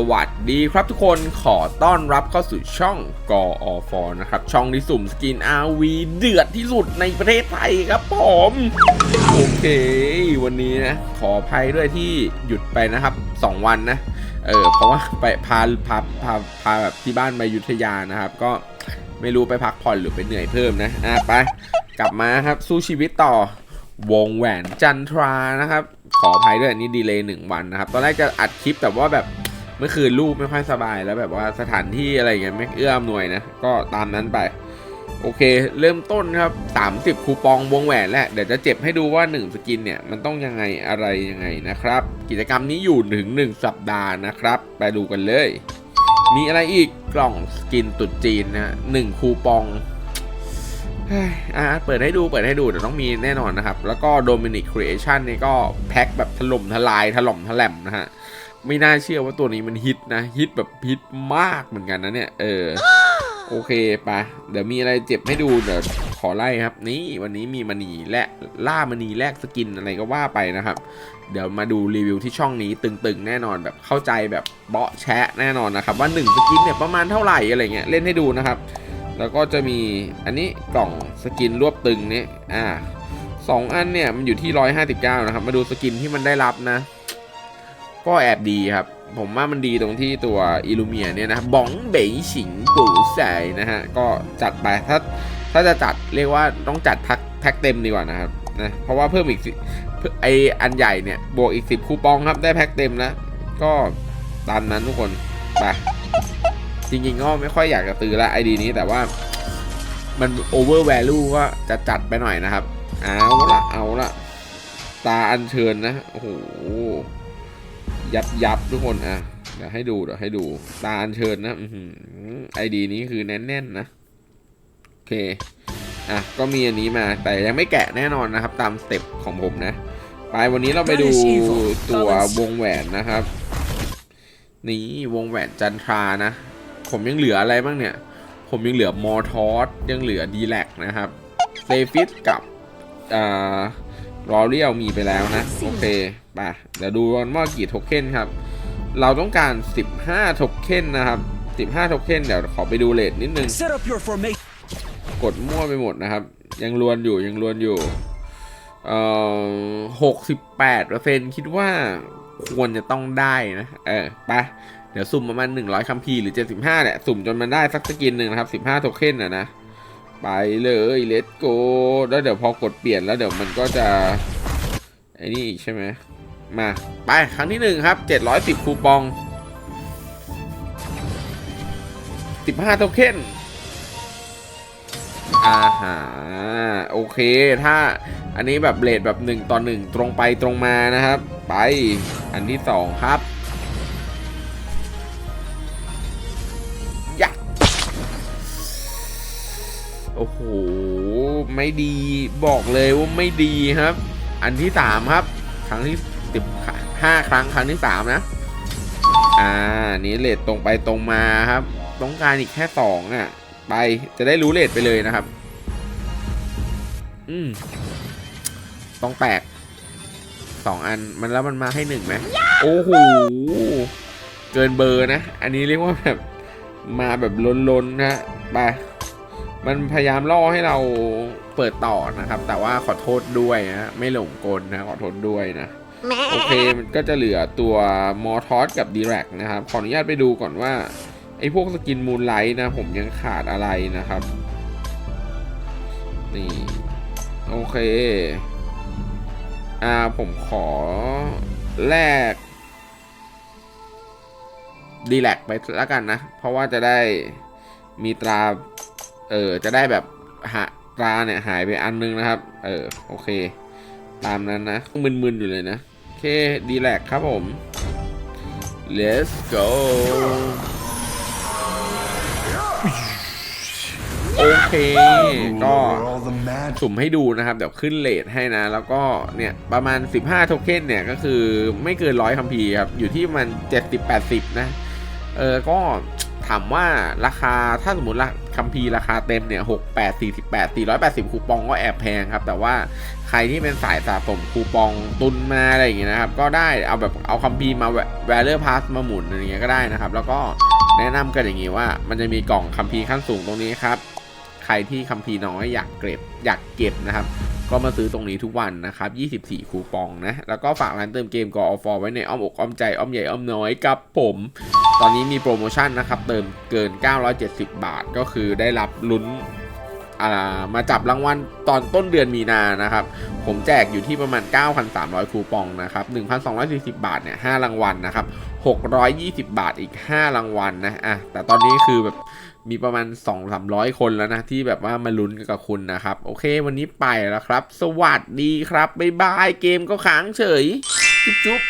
สวัสดีครับทุกคนขอต้อนรับเข้าสู่ช่องกออฟนะครับ ช่องที่สุ่มสกิน RV เดือดที่สุดในประเทศไทยครับผม โอเค วันนี้นะ ขออภัยด้วยที่หยุดไปนะครับ 2 วันนะ เออ เพราะว่าไปพาพาพาพาแบบที่บ้านไปยุธยานะครับ ก็ไม่รู้ไปพักผ่อนหรือไปเหนื่อยเพิ่มนะ อะไป กลับมาครับสู้ชีวิตต่อวงแหวนจันทรานะครับ ขออภัยด้วยอันนี้ดีเลย์หนึ่งวันนะครับ ตอนแรกจะอัดคลิปแต่ว่าแบบ เมื่อคืนลูกไม่ค่อยสบายแล้วแบบว่าสถานที่อะไรอย่างเงี้ยไม่เอื้ออำนวยนะ ก็ตามนั้นไป โอเค เริ่มต้นครับ 30 คูปองวงแหวนแหละเดี๋ยวจะเจ็บให้ดูว่า 1 สกินเนี่ย มันต้องยังไงอะไรยังไงนะครับ กิจกรรมนี้อยู่ถึง 1 สัปดาห์นะครับ ไปดูกันเลย มีอะไรอีกกล่องสกินตุดจีนนะหนึ่งคูปองเฮ้ยอะเปิดให้ดูเปิดให้ดูเดี๋ยวต้องมีแน่นอนนะครับ แล้วก็ Dominic Creation นี่ก็แพ็คแบบถล่มทลายถล่มทลมนะฮะ ไม่น่าเชื่อว่าตัวนี้มันฮิตนะฮิตแบบฮิตมากเหมือนกันนะเนี่ยเออโอเคไปะเดี๋ยวมีอะไรเจ็บให้ดูเดี๋ยวขอไล่ครับ นี่วันนี้มีมณีและล่ามณีแลกสกินอะไรก็ว่าไปนะครับ เดี๋ยวมาดูรีวิวที่ช่องนี้ตึงๆ แน่นอนแบบเข้าใจแบบเบาะแชะแน่นอนนะครับว่า1สกินเนี่ยประมาณเท่าไหร่อะไรเงี้ยเล่นให้ดูนะครับ แล้วก็จะมีอันนี้กล่องสกินรวบตึงเนี่ยอ่าสองอันเนี่ยมันอยู่ที่ 159 นะครับ มาดูสกินที่มันได้รับนะ ก็แอบดีครับ ผมว่ามันดีตรงที่ตัวอิลูเมียเนี่ยนะบ้องเบยฉิงปู่ใส่นะฮะ ก็จัดไปถ้าถ้าจะจัดเรียกว่าต้องจัดแพ็คแพ็คเต็มดีกว่านะครับนะเพราะว่าเพิ่มอีกไออันใหญ่เนี่ยบวกอีก 10 คูปองครับได้แพ็คเต็มแล้วก็ตามนั้นทุกคนไปจริงๆก็ไม่ค่อยอยากจะซื้อละไอดีนี้แต่ว่ามันโอเวอร์แวลูก็จะจัดไปหน่อยนะครับ เอาละเอาละตาอัญเชิญนะ โอ้โห ยับยับทุกคนอะเดี๋ยวให้ดูเดี๋ยวให้ดูตาอัญเชิญนะไอดีนี้คือแน่นๆนะโอเคอะก็มีอันนี้มาแต่ยังไม่แกะแน่นอนนะครับ ตามสเต็ปของผมนะ ไปวันนี้เราไปดูตัววงแหวนนะครับ นี่วงแหวนจันทรานะ ผมยังเหลืออะไรบ้างเนี่ย ผมยังเหลือมอทอสยังเหลือดีแลกนะครับเซฟิสกับอ่า รอเรียลมีไปแล้วนะ โอเคไปเดี๋ยวดูกันว่ากี่โทเค็นครับ เราต้องการ 15โทเค็นนะครับ 15โทเค็นเดี๋ยวขอไปดูเลทนิดนึง Set up your formation. กดมั่วไปหมดนะครับ ยังลวนอยู่ยังลวนอยู่เอ่อหกสิบแปดเปอร์เซ็นคิดว่าควรจะต้องได้นะ เออไปเดี๋ยวสุ่มประมาณหนึ่งร้อยคัมพีร์หรือเจ็ดสิบห้าเนี่ย สุ่มจนมันได้สักสกินหนึ่งนะครับสิบห้าโทเค็นอะนะ ไปเลยเลตโกแล้วเดี๋ยวพอกดเปลี่ยนแล้วเดี๋ยวมันก็จะไอ้นี่อีกใช่ไหมมาไปครั้งที่หนึ่งครับเจ็ดร้อยสิบคูปองสิบห้าโทเค็นอาหาโอเคถ้าอันนี้แบบเลทแบบหนึ่งต่อหนึ่งตรงไปตรงมานะครับ ไปอันที่สองครับ โอ้โห ไม่ดีบอกเลยว่าไม่ดีครับ อันที่สามครับ ครั้งที่สิบห้าครั้งครั้งที่สามนะ อ่า นี้เลทตรงไปตรงมาครับ ต้องการอีกแค่สองอะ ไปจะได้รู้เลทไปเลยนะครับ อืม ต้องแตกสองอันมันแล้วมันมาให้หนึ่งไหมโอ้โหเกินเบอร์นะ อันนี้เรียกว่าแบบมาแบบล้นๆนะไป มันพยายามล่อให้เราเปิดต่อนะครับ แต่ว่าขอโทษด้วยนะไม่หลงกลนะขอโทษด้วยนะโอเคมันก็จะเหลือตัวมอทอสกับดีแรกนะครับ ขออนุญาตไปดูก่อนว่าไอ้พวกสกินมูนไลท์นะ ผมยังขาดอะไรนะครับ นี่ โอเค อ่าผมขอแลกดีแลกไปแล้วกันนะ เพราะว่าจะได้มีตรา เออ จะได้แบบหาตาเนี่ยหายไปอันนึงนะครับ เออ โอเค ตามนั้นนะมึนๆอยู่เลยนะ โอเค ดีแลกครับผม let's go โอเค ก็สุ่มให้ดูนะครับ เดี๋ยวขึ้นเลทให้นะ แล้วก็เนี่ย ประมาณ 15 โทเค็นเนี่ย ก็คือไม่เกินร้อยคัมพีร์ครับ อยู่ที่มัน 70-80 นะ เออ ก็ ถามว่าราคาถ้าสมมติคัมภีร์ราคาเต็มเนี่ยหกแปดสี่สิบแปดสี่ร้อยแปดสิบคูปองก็แอบแพงครับ แต่ว่าใครที่เป็นสายสะสมคูปองตุนมาอะไรอย่างเงี้ยนะครับ ก็ได้เอาแบบเอาคัมภีร์มาแวลเลอร์พาสมาหมุนอะไรเงี้ยก็ได้นะครับ แล้วก็แนะนำกันอย่างงี้ว่ามันจะมีกล่องคัมภีร์ขั้นสูงตรงนี้ครับ ใครที่คัมภีร์น้อยอยากเก็บอยากเก็บนะครับ ก็มาซื้อตรงนี้ทุกวันนะครับ 24 คูปองนะ แล้วก็ฝากร้านเติมเกมกอฟอไว้ในอ้อมอกอ้อมใจอ้อมใหญ่อ้อมน้อยกับผม ตอนนี้มีโปรโมชั่นนะครับ เติมเกิน 970 บาทก็คือได้รับลุ้นอ่ามาจับรางวัลตอนต้นเดือนมีนานะครับ ผมแจกอยู่ที่ประมาณ 9,300 คูปองนะครับ 1,240 บาทเนี่ย 5 รางวัลนะครับ 620 บาทอีก 5 รางวัลนะ อะ แต่ตอนนี้คือแบบ มีประมาณ 2-300 คนแล้วนะ ที่แบบว่ามาลุ้นกับคุณนะครับ โอเค วันนี้ไปแล้วครับ สวัสดีครับ บ๊ายบาย เกมก็ค้างเฉย จุ๊บ